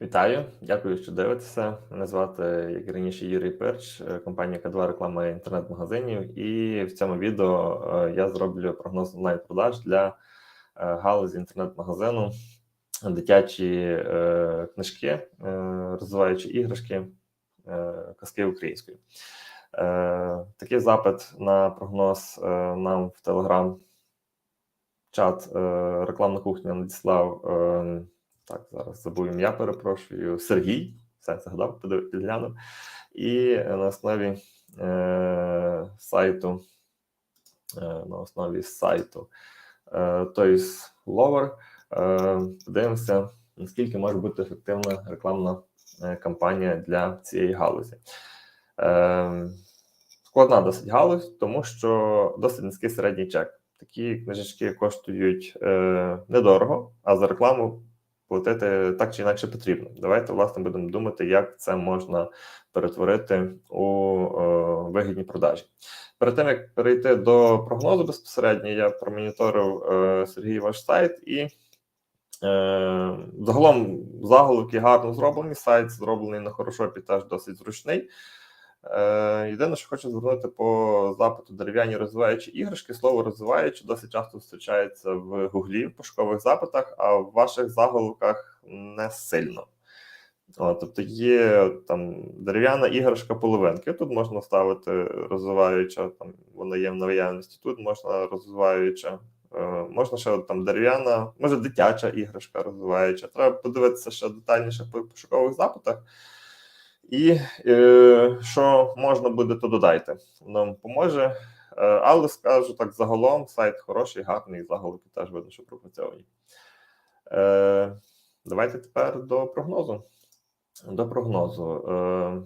Вітаю, дякую, що дивитеся. Мене звати, як і раніше, Юрій Перч, е, компанія К2 реклама інтернет-магазинів. І в цьому відео е, я зроблю прогноз онлайн-продаж для е, галузі інтернет-магазину, дитячі книжки, розвиваючі іграшки, казки українською. Е, Такий запит на прогноз нам в Телеграм чат е, рекламна кухня надіслав. Так, зараз забув ім'я, перепрошую. Сергій, все згадав, підглянув. І на основі е, сайту, е, на основі сайту е, Toys Lover е, подивимося, наскільки може бути ефективна рекламна е, кампанія для цієї галузі. Е, складна досить галузь, тому що досить низький середній чек. Такі книжечки коштують е, недорого, а за рекламу платити так чи інакше потрібно. Давайте власне будемо думати, як це можна перетворити у е, вигідні продажі. Перед тим як перейти до прогнозу безпосередньо, я промоніторив е, Сергій ваш сайт і. Е, загалом заголовки гарно зроблені. Сайт зроблений на хорошопі, теж досить зручний. Е, єдине, що хочу звернути по запиту дерев'яні розвиваючі іграшки. Слово розвиваючі досить часто зустрічається в гуглі в пошукових запитах, а в ваших заголовках не сильно. О, тобто є там дерев'яна іграшка половинки. Тут можна ставити розвиваюча, там вона є в наявності. Тут можна розвиваюча. Е, можна ще там дерев'яна, може дитяча іграшка розвиваюча. Треба подивитися ще детальніше по пошукових запитах. І е, що можна буде, то додайте. Вам поможе. Е, але скажу так, загалом сайт хороший, гарний, заголовки теж видно, що пропрацьовані. Е, давайте тепер до прогнозу. До прогнозу. Е,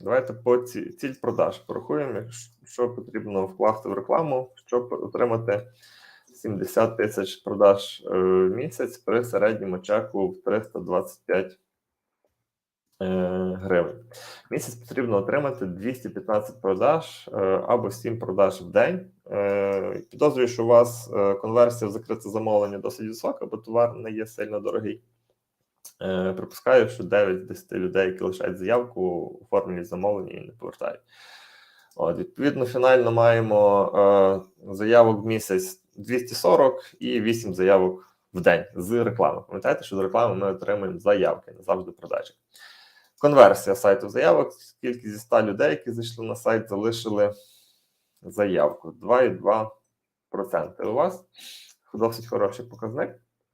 давайте по ці, ціль продаж порахуємо, що потрібно вкласти в рекламу, щоб отримати 70 тисяч продаж е, в місяць при середньому чеку в 325 е, гривень. Місяць потрібно отримати 215 продаж е, або 7 продаж в день. Е, Підозрюю, що у вас е, конверсія в закрите замовлення досить висока, бо товар не є сильно дорогий. Е, Припускаю, що 9 з 10 людей, які лишають заявку, оформлюють замовлення і не повертають. От, відповідно, фінально маємо е, заявок в місяць 240 і 8 заявок в день з реклами. Пам'ятаєте, що з реклами ми отримуємо заявки, не завжди продажі. Конверсія сайту заявок. Скільки зі 100 людей, які зайшли на сайт, залишили заявку 2,2%. У вас досить хороший показник.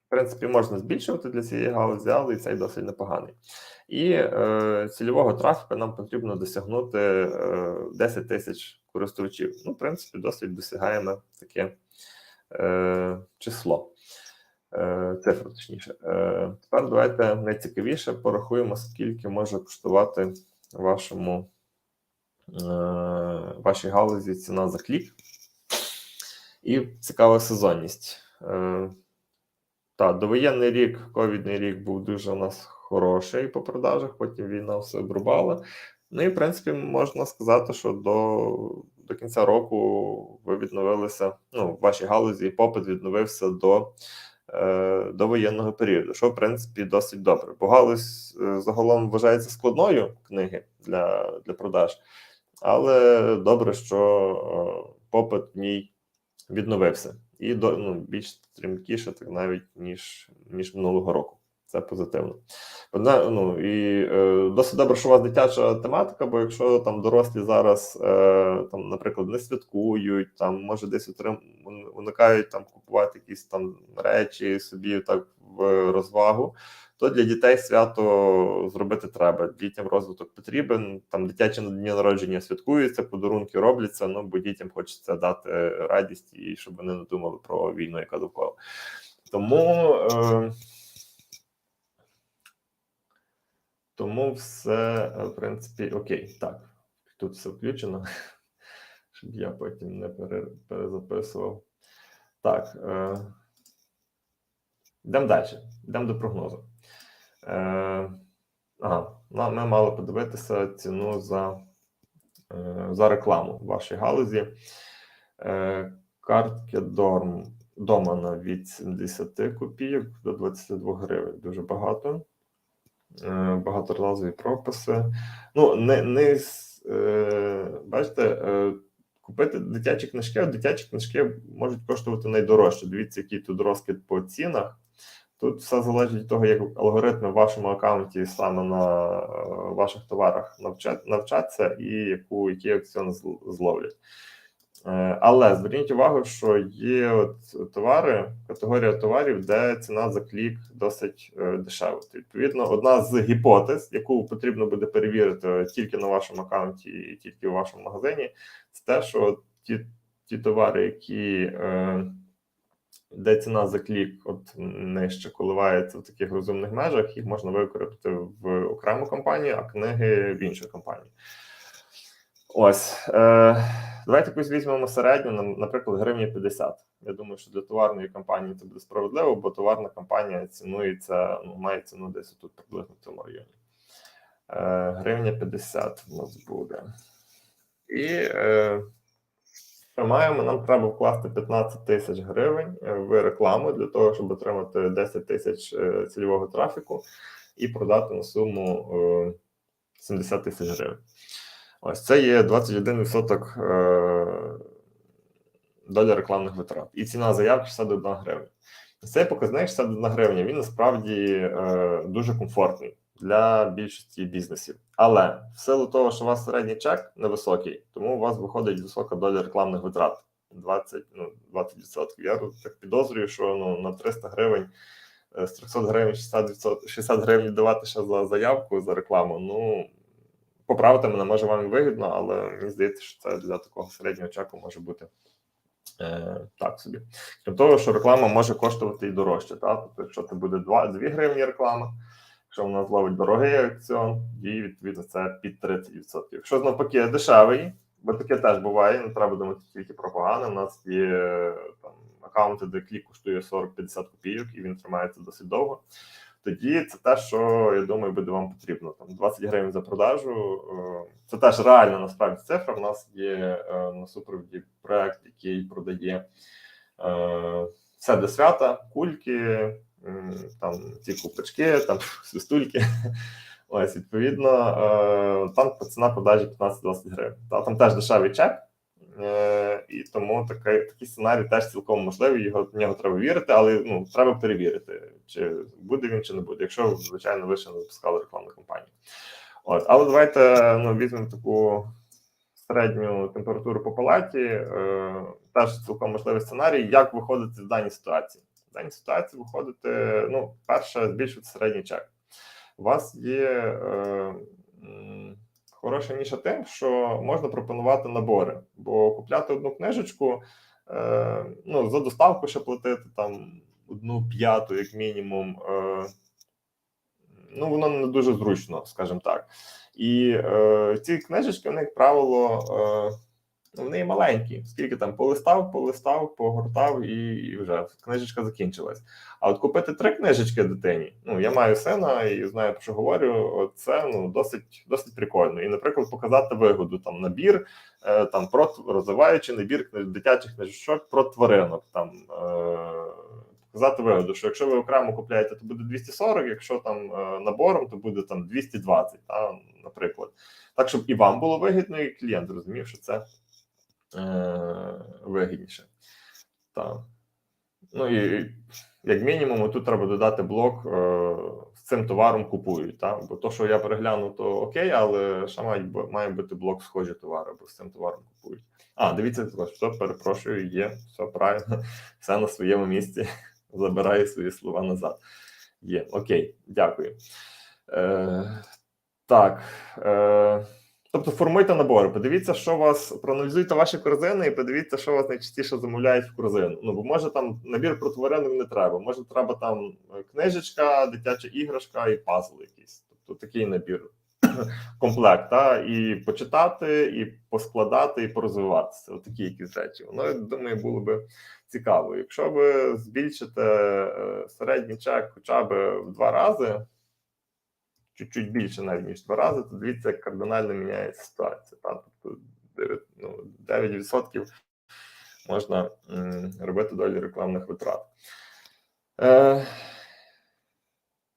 В принципі, можна збільшувати для цієї галузі, але і цей досить непоганий. І е, цільового трафіку нам потрібно досягнути е, 10 тисяч користувачів. Ну, в принципі, досить досягаємо таке е, число. Е, цифру, точніше. Е, тепер давайте найцікавіше порахуємо, скільки може коштувати вашому е, вашій галузі ціна за клік. І цікава сезонність. Та, довоєнний рік, ковідний рік був дуже у нас хороший по продажах, потім війна все обрубала. Ну і в принципі можна сказати, що до, до кінця року ви відновилися. Ну, в вашій галузі попит відновився до, до воєнного періоду, що в принципі досить добре. Бо галузь е, загалом вважається складною книги для, для продаж, але добре, що е, попит в ній відновився і до ну, більш стрімкіше, так навіть ніж ніж минулого року. Це позитивно. Ну і е, досить добре, що у вас дитяча тематика, бо якщо там дорослі зараз, е, там, наприклад, не святкують, там може десь отрим, уникають там купувати якісь там речі собі так в розвагу, то для дітей свято зробити треба. Дітям розвиток потрібен. Там дитячі дні народження святкуються, подарунки робляться. Ну бо дітям хочеться дати радість і щоб вони не думали про війну, яка довкола. Тому. Е, тому все, е, в принципі, окей. Так, тут все включено, щоб я потім не пере, перезаписував. Так. Е, Йдемо далі. Йдемо до прогнозу. Е, ага, ми мали подивитися ціну за е, за рекламу в вашій галузі. Е, Картки Дорм Домана від 70 копійок до 22 гривень. Дуже багато. Е, багаторазові прописи. Ну, не, не е, бачите, е, купити дитячі книжки, а дитячі книжки можуть коштувати найдорожче. Дивіться, який тут розкид по цінах. Тут все залежить від того, як алгоритми в вашому аккаунті саме на ваших товарах навчаться і яку, які акціони зловлять. Е, Але зверніть увагу, що є от товари, категорія товарів, де ціна за клік досить е, дешева. Відповідно, одна з гіпотез, яку потрібно буде перевірити тільки на вашому аккаунті і тільки у вашому магазині, це те, що ті, ті товари, які е, де ціна за клік от нижче коливається в таких розумних межах, їх можна використати в окрему компанію, а книги в іншу компанію. Ось. Давайте якусь візьмемо середню, наприклад, гривні 50. Я думаю, що для товарної компанії це буде справедливо, бо товарна компанія цінується, ну, має ціну десь тут приблизно в цьому районі. Е, гривня 50 у нас буде. І е, маємо, нам треба вкласти 15 тисяч гривень е, в рекламу для того, щоб отримати 10 тисяч е, цільового трафіку і продати на суму е, 70 тисяч гривень. Ось це є 21% е, доля рекламних витрат. І ціна заявки 61 гривня. Цей показник 61 гривня, він насправді е, дуже комфортний для більшості бізнесів. Але в силу того, що у вас середній чек невисокий, тому у вас виходить висока доля рекламних витрат 20, ну, 20%. Я так підозрюю, що ну, на 300 гривень е, з 300 гривень 60, 60 гривень давати ще за заявку за рекламу. Ну поправте мене, може вам вигідно, але мені здається, що це для такого середнього чеку може бути е, так собі. Крім того, що реклама може коштувати і дорожче. Та? Тобто, якщо це буде 2, 2 гривні реклама, якщо вона зловить дорогий акціон, і відповідно це під 30%. Якщо навпаки дешевий, бо таке теж буває, не треба думати тільки про погане. У нас є там аккаунти, де клік коштує 40-50 копійок, і він тримається досить довго. Тоді це те, що я думаю, буде вам потрібно. Там 20 гривень за продажу. е, Це теж реальна насправді цифра. У нас є е, на супроводі проект, який продає е, все до свята, кульки, там ці купочки, там свистульки. Ось, відповідно, там ціна продажі 15-20 гривень. Та, там теж дешевий чек. Е, і тому такий, такий сценарій теж цілком можливий. Його в нього треба вірити, але ну треба перевірити, чи буде він, чи не буде, якщо звичайно ви ще не запускали рекламну кампанію. От, але давайте ну, візьмемо таку середню температуру по палаті. Е, теж цілком можливий сценарій, як виходити в даній ситуації. В даній ситуації виходити, ну, перше, збільшити середній чек. У вас є. Е, Хороша ніша тим, що можна пропонувати набори, бо купляти одну книжечку, е, ну, за доставку ще платити там одну п'яту, як мінімум. Е, ну, воно не дуже зручно, скажімо так. І е, ці книжечки, вони, як правило, е, ну, вони маленькі. Скільки там полистав, полистав, погортав, і, і вже книжечка закінчилась. А от купити три книжечки дитині. Ну, я маю сина і знаю, про що говорю. Це ну досить досить прикольно. І, наприклад, показати вигоду там набір, е, там про розвиваючи набір дитячих книжечок про тваринок. Там е, показати вигоду, що якщо ви окремо купляєте, то буде 240, якщо там е, набором, то буде там 220, та, наприклад. Так, щоб і вам було вигідно, і клієнт розумів, що це вигідніше. Так. Ну і як мінімум, тут треба додати блок е, з цим товаром купують. Та? Бо то, що я перегляну, то окей, але ще має, має бути блок схожі товари, бо з цим товаром купують. А, дивіться, що перепрошую, є, все правильно, все на своєму місці. Забираю свої слова назад. Є, окей, дякую. Е, так. Е, Тобто формуйте набори, подивіться, що вас проаналізуйте ваші корзини і подивіться, що вас найчастіше замовляють в корзину. Ну бо може там набір про тваринок не треба. Може, треба там е, книжечка, дитяча іграшка і пазл якийсь. Тобто такий набір комплект, та, і почитати, і поскладати, і порозвиватися. Отакі якісь речі. Воно я думаю, було би цікаво. Якщо ви збільшите е, середній чек хоча б в два рази чуть-чуть більше навіть ніж два рази, то дивіться, як кардинально міняється ситуація. Та? Тобто дев'ять- ну, 9% можна робити долі рекламних витрат. Е,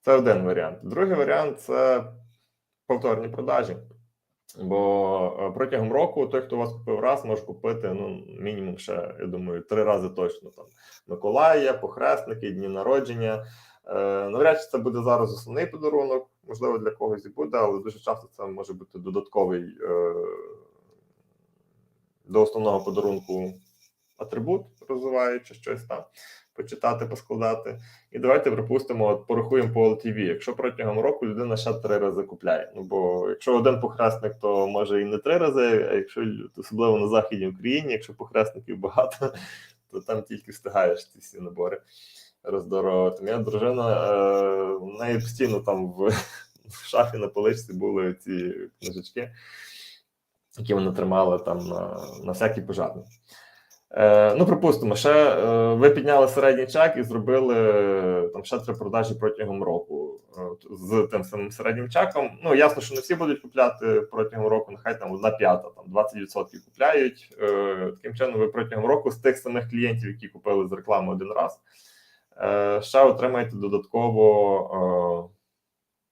Це один варіант. Другий варіант це повторні продажі. Бо е, протягом року той, хто вас купив раз, може купити ну, мінімум ще, я думаю, три рази точно. Там Миколая, похресники, дні народження. Е, навряд чи це буде зараз основний подарунок, можливо, для когось і буде, але дуже часто це може бути додатковий е, до основного подарунку атрибут, розвиваючи щось там, почитати, поскладати. І давайте припустимо, от порахуємо по LTV. Якщо протягом року людина ще три рази купляє. Ну бо якщо один похресник, то може і не три рази, а якщо особливо на західній Україні, якщо похресників багато, то там тільки встигаєш ці всі набори роздоровувати. Моя дружина е, неї постійно там в, в шафі на поличці були ці книжечки, які вона тримала там на, на всякий пожарний. Е, ну, припустимо, ще е, ви підняли середній чек і зробили е, там ще три продажі протягом року е, з тим самим середнім чеком. Ну, ясно, що не всі будуть купляти протягом року, нехай там одна п'ята, там 20% купляють. Е, таким чином, ви протягом року з тих самих клієнтів, які купили з реклами один раз, ще отримаєте додатково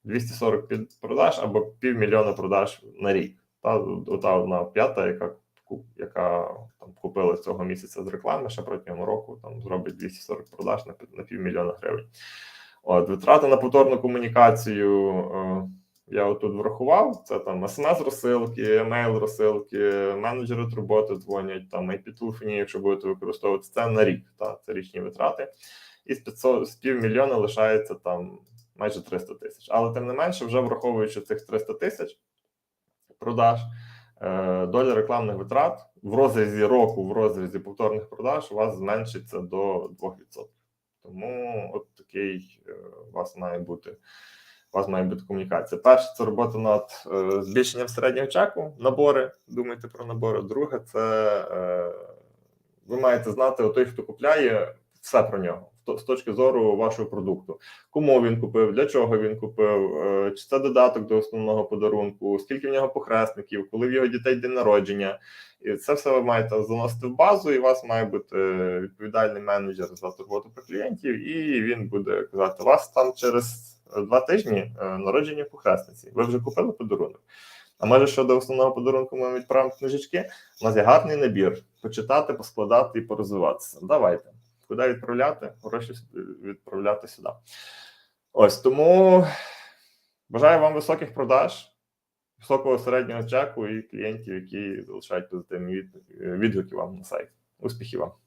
е, 240 під- продаж або півмільйона продаж на рік. Та, ота одна п'ята, яка яка там купила цього місяця з реклами, ще протягом року там зробить 240 продаж на, на півмільйона гривень. От, витрати на повторну комунікацію е, я отут врахував. Це там смс-розсилки, емейл-розсилки, менеджери роботи дзвонять, там IP-телефонії, якщо будете використовувати це на рік. Та, це річні витрати. І з 500, з півмільйона лишається там майже 300 тисяч. Але тим не менше, вже враховуючи цих 300 тисяч продаж, е, доля рекламних витрат в розрізі року, в розрізі повторних продаж у вас зменшиться до 2%. Тому от такий е, у вас має бути. У вас має бути комунікація. Перше, це робота над е, збільшенням середнього чеку, набори. Думайте про набори. Друге, це е, ви маєте знати той, хто купляє, все про нього з точки зору вашого продукту. Кому він купив, для чого він купив, е, чи це додаток до основного подарунку, скільки в нього похресників, коли в його дітей день народження. І це все ви маєте заносити в базу, і у вас має бути відповідальний менеджер за турботу про клієнтів, і він буде казати: у вас там через два тижні е, народження похресниці. Ви вже купили подарунок. А може щодо основного подарунку ми відправимо книжечки. У нас є гарний набір почитати, поскладати і порозвиватися. Давайте. Куди відправляти? Гроші відправляти сюди. Ось тому бажаю вам високих продаж, високого середнього чеку і клієнтів, які залишають позитивні відгуки вам на сайт. Успіхів вам!